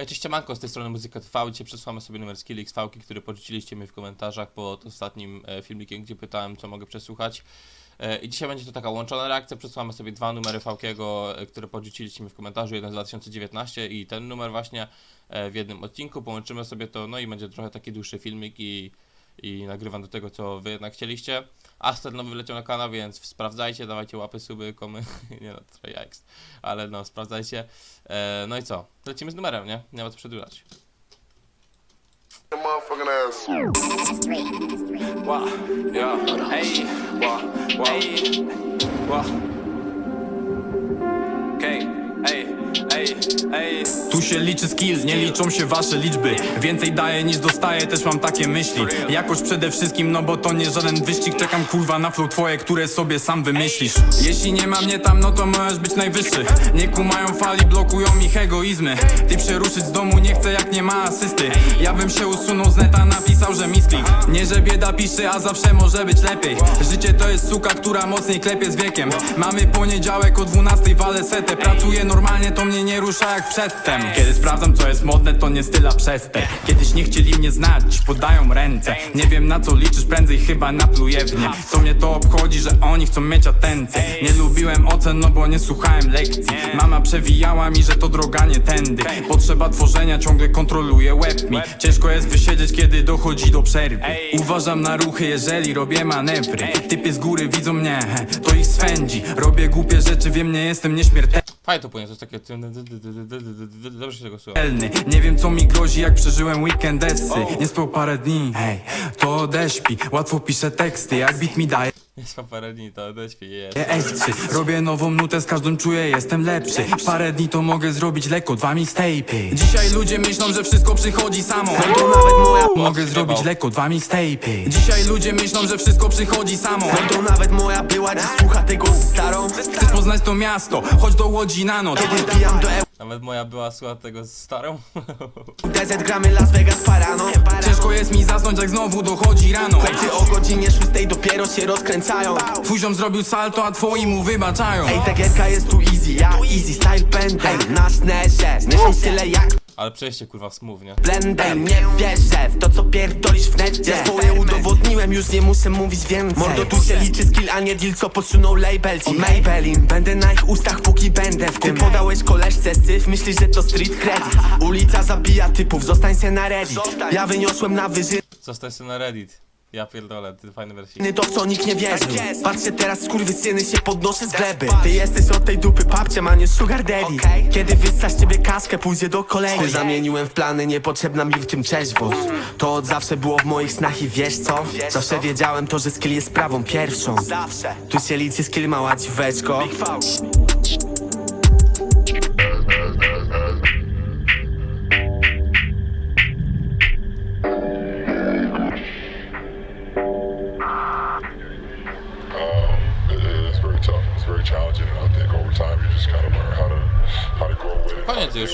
Hej, cześć, Manko, z tej strony Muzyka TV. Dzisiaj przesłamy sobie numer Skill XV, który porzuciliście mi w komentarzach pod ostatnim e, filmikiem, gdzie pytałem, co mogę przesłuchać. E, I dzisiaj będzie to taka łączona reakcja. Przesłamy sobie dwa numery Vkiego, e, które porzuciliście mi w komentarzu. Jeden z 2019 i ten numer właśnie w jednym odcinku. Połączymy sobie to, no i będzie trochę taki dłuższy filmik i, i nagrywam do tego, co wy jednak chcieliście. Aster nowy wyleciał na kanał, więc sprawdzajcie, dawajcie łapy, suby, komy. nie no, trochę jaks. Ale no, sprawdzajcie. E, no i co? Lecimy z numerem, nie? Nie ma co przedłużać. motherfucking ass. Wow, yeah, hey, wow, hey, wow. Tu się liczy skill, nie liczą się wasze liczby. Więcej daję niż dostaję, też mam takie myśli. Jakoś przede wszystkim, no bo to nie żaden wyścig. Czekam kurwa na flow twoje, które sobie sam wymyślisz. Jeśli nie ma mnie tam, no to możesz być najwyższy. Nie kumają fali, blokują ich egoizmy. Ty przeruszyć z domu nie chcę jak nie ma asysty. Ja bym się usunął z neta, napisał, że misklik Nie, że bieda pisze, a zawsze może być lepiej. Życie to jest suka, która mocniej klepie z wiekiem. Mamy poniedziałek o 12 walę setę. Pracuję normalnie, to mnie nie rusza jak przedtem. Kiedy sprawdzam co jest modne, to nie styla przestań Kiedyś nie chcieli mnie znać, podają ręce. Nie wiem na co liczysz, prędzej chyba napluję w nie Co mnie to obchodzi, że oni chcą mieć atencję. Nie lubiłem ocen, no bo nie słuchałem lekcji. Mama przewijała mi, że to droga nie tędy. Potrzeba tworzenia ciągle kontroluje łeb mi. Ciężko jest wysiedzieć, kiedy dochodzi do przerwy Uważam na ruchy, jeżeli robię manewry. Typy z góry widzą mnie, to ich swędzi. Robię głupie rzeczy, wiem, nie jestem nieśmiertelny. Fajnie to płynie, to jest takie... Dobrze się tego słucha. Nie wiem co mi grozi jak przeżyłem weekend essy Nie spał parę dni, hej, to odeśpi Łatwo piszę teksty, jak bit mi daje Jest parę dni, to odeśpi, jest. Robię nową nutę, z każdym czuję jestem lepszy. Parę dni to mogę zrobić lekko, dwa mixtape'y. Dzisiaj ludzie myślą, że wszystko przychodzi samo. To nawet moja Mogę zrobić lekko, dwa mixtape'y. Dzisiaj ludzie myślą, że wszystko przychodzi samo. To nawet moja była dziś słucha tego starą. Chcesz poznać to miasto, chodź do Łodzi na noc. Kiedy do Nawet moja była słucha tego z starą. EUDZ gramy Las Vegas Parano. Ciężko jest mi zasnąć jak znowu dochodzi rano. Chłopcy o godzinie szóstej dopiero się rozkręcają. Twój zrobił salto, a twoi mu wybaczają. Ej, ta gierka jest tu easy, ja easy style będę Na snerze, zmieszam tyle jak Ale przejście kurwa smooth, nie? blendem Nie wierzę w to co pierdolisz w necie. Ja swoje udowodniłem, już nie muszę mówić więcej. Mordo tu się liczy skill, a nie deal co posunął label ci. Maybelline, będę na ich ustach póki będę w tym. Ty podałeś koleżce syf, myślisz, że to street credit. Ulica zabija typów, zostań se na reddit. Ja wyniosłem na wyżyny Zostań sobie na Reddit. Ja pierdolę, ty fajny wersji. to w co nikt nie wierzył Patrzcie teraz skurwysyny się podnoszę z gleby. Ty jesteś od tej dupy papciem, a nie sugar daddy. Kiedy wyssasz ciebie kaskę, pójdzie do kolegi. Ty zamieniłem w plany, niepotrzebna mi w tym trzeźwość. To od zawsze było w moich snach i wiesz co? Zawsze wiedziałem to, że skill jest sprawą pierwszą. Tu się liczy skill mała dziweczko Koniec już.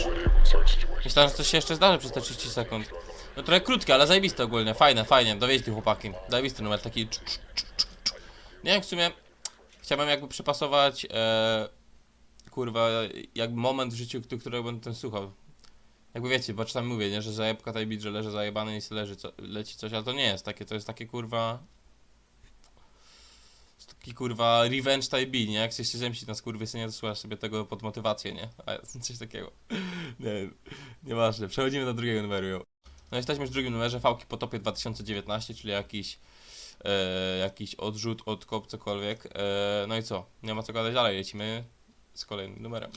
Myślałem, że coś się jeszcze zdarzy przez te 30 sekund. No trochę krótkie, ale zajebiste ogólnie, fajne, fajnie, dowieźli chłopaki. Zajebisty numer, taki... Nie wiem, w sumie chciałbym jakby przypasować, e, kurwa, jakby moment w życiu, którego będę ten słuchał. Jakby wiecie, bo czasami mówię, nie, że zajebka taj że leży zajebany i leży, co, leci coś, ale to nie jest takie, to jest takie kurwa... Taki kurwa revenge type nie? Jak chcesz się zemścić na skurwysynie, to słuchasz sobie tego pod motywację, nie? A coś takiego. Nie nieważne. Przechodzimy do drugiego numeru. jo. No jesteśmy już w drugim numerze Fałki po topie 2019, czyli jakiś e, jakiś odrzut, odkop, cokolwiek. E, no i co? Nie ma co gadać dalej, lecimy z kolejnym numerem.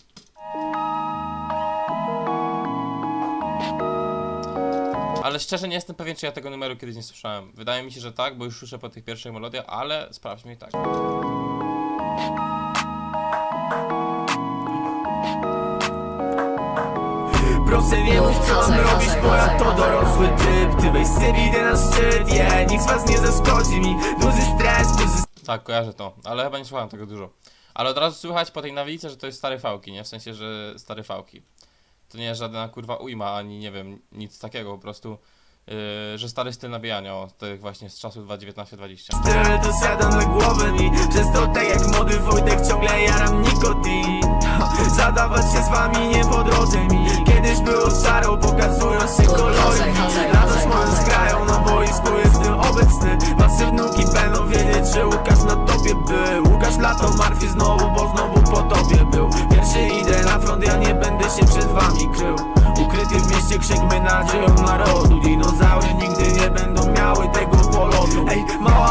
Ale szczerze nie jestem pewien, czy ja tego numeru kiedyś nie słyszałem. Wydaje mi się, że tak, bo już słyszę po tych pierwszych melodiach, ale sprawdźmy i tak. Proszę nie mów co mam robić, bo ja to dorosły typ Ty weź sobie idę na szczyt, yeah Nikt z was nie zaszkodzi mi Duży stres, duży Tak, kojarzę to, ale chyba nie słuchałem tego dużo. Ale od razu słychać po tej nawijice, że to jest stare fałki, nie? W sensie, że stare fałki. To nie jest żadna kurwa ujma, ani nie wiem, nic takiego, po prostu yy, że stary styl nabijania o tych właśnie z czasów 2019-20. Tyle to siadam na głowę mi Przez to tak jak młody Wojtek ciągle jaram nikotin. Zadawać się z wami nie po drodze mi. Kiedyś było szaro, pokazują się kolory Radość moją zgrają, na boisku jestem obecny. Wasze wnuki będą wiedzieć, że Łukasz na tobie był. Łukasz lato martwi znowu, bo znowu po tobie był. Pierwszy idę na front, ja nie będę się przed wami krył. Ukryty w mieście krzyk my nadzieją narodu. Dinozaury nigdy nie będą miały tego polotu. Ej, mała,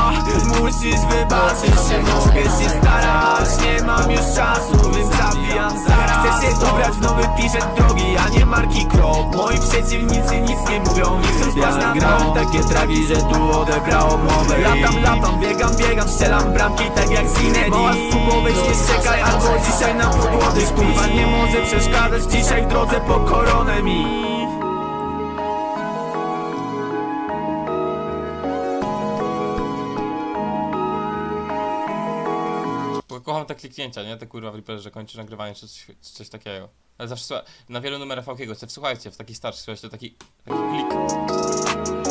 musisz wybaczyć, że mogę się starać. Nie mam już czasu, więc zabijam zaraz. Chcę się ubrać w nowy t-shirt drogi, a nie marki krop Moi przeciwnicy nic nie mówią, nie chcą spać na grałem takie tragi, że tu odebrało mowę Latam, latam, biegam, biegam, strzelam bramki tak jak Zinedine Mała weź nie czekaj, albo dzisiaj na podłodze Kurwa nie może przeszkadzać dzisiaj w drodze po koronę mi Kocham te kliknięcia, nie? Te kurwa w Reaperze, że kończy nagrywanie czy coś, coś takiego. Ale zawsze na wielu numerach Falkiego, sobie wsłuchajcie, w taki starszy, słuchajcie, taki, taki klik.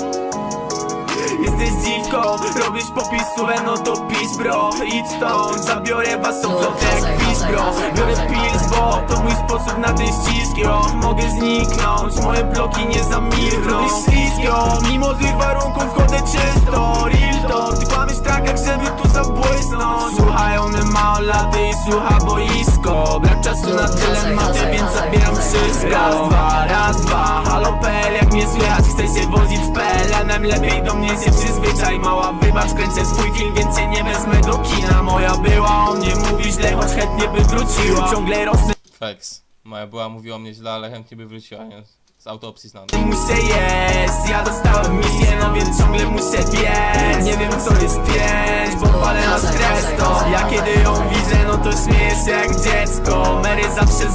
Jesteś dziwką, robisz popisówę, no to pisz bro Idź stąd, zabiorę waszą flotę jak pisz bro Biorę pills, bo to mój sposób na ten ścisk, yo Mogę zniknąć, moje bloki nie zamilkną Robisz ślisko, mimo złych warunków chodzę czysto Real talk, ty kłamiesz tak jak żeby tu zabłysnąć Słuchają mnie małolaty i słucha boisko Brak czasu na dylematy, więc zabieram wszystko Raz, dwa, raz, dwa, halo PL, jak mnie słychać Chcę się wozić z PLN-em, lepiej do mnie się przyzwyczaj Mała, wybacz, kręcę swój film, więc cię nie wezmę do kina Moja była, o mnie mówi źle, choć chętnie by wróciła Ciągle rosnę Facts. Moja była mówiła o mnie źle, ale chętnie by wróciła, nie? Z autopsji znam. Muszę jeść, ja dostałem misję, no więc ciągle muszę biec Nie wiem co jest pięć, bo palę na stres to Ja kiedy ją widzę, no to śmieję się jak dziecko Mary zawsze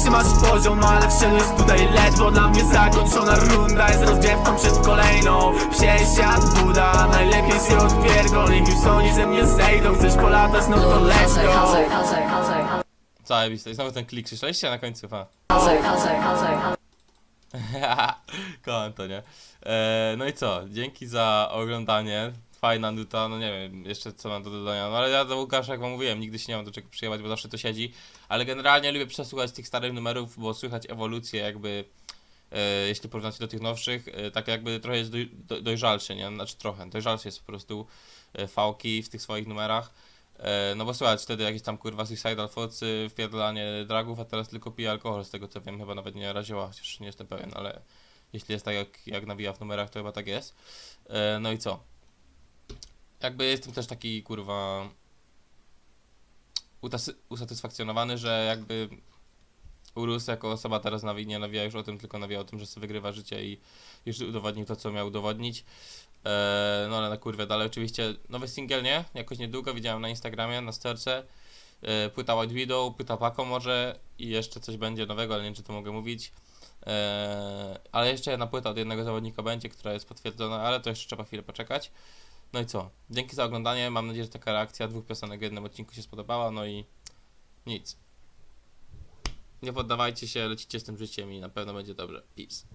trzymasz poziom, no ale wszedłeś tutaj ledwo Dla mnie zakończona runda jest rozgrzewką przed kolejną Przesiad Buda, najlepiej się odpierdol Niech już oni ze mnie zejdą, chcesz polatać, no to let's go Zajebiste. I znowu ten klik, słyszeliście na końcu, fa. Kocham to, nie? E, no i co? Dzięki za oglądanie. Fajna nuta, no nie wiem, jeszcze co mam do dodania. No ale ja do Łukasza, jak wam mówiłem, nigdy się nie mam do czego przyjechać, bo zawsze to siedzi. Ale generalnie lubię przesłuchać tych starych numerów, bo słychać ewolucję jakby, e, jeśli porównać do tych nowszych, e, tak jakby trochę jest doj, do, dojrzalszy, nie? Znaczy trochę, dojrzalszy jest po prostu e, fałki w tych swoich numerach. E, no bo słuchaj, wtedy jakieś tam kurwa suicidal focy, wpierdolanie dragów, a teraz tylko pije alkohol, z tego co wiem, chyba nawet nie raziła, chociaż nie jestem pewien, ale jeśli jest tak jak, jak nawija w numerach, to chyba tak jest. E, no i co? Jakby jestem też taki kurwa usatysfakcjonowany, że jakby urósł jako osoba teraz nawi- nie nawija już o tym, tylko nawija o tym, że sobie wygrywa życie i już udowodnił to, co miał udowodnić. Eee, no ale na kurwę dalej oczywiście nowy singiel, nie? Jakoś niedługo widziałem na Instagramie, na sterce. Eee, płyta White Widow, płyta Paco może i jeszcze coś będzie nowego, ale nie wiem czy to mogę mówić. Eee, ale jeszcze jedna płyta od jednego zawodnika będzie, która jest potwierdzona, ale to jeszcze trzeba chwilę poczekać. No i co? Dzięki za oglądanie. Mam nadzieję, że taka reakcja dwóch piosenek w jednym odcinku się spodobała. No i nic. Nie poddawajcie się, lecicie z tym życiem i na pewno będzie dobrze. Peace.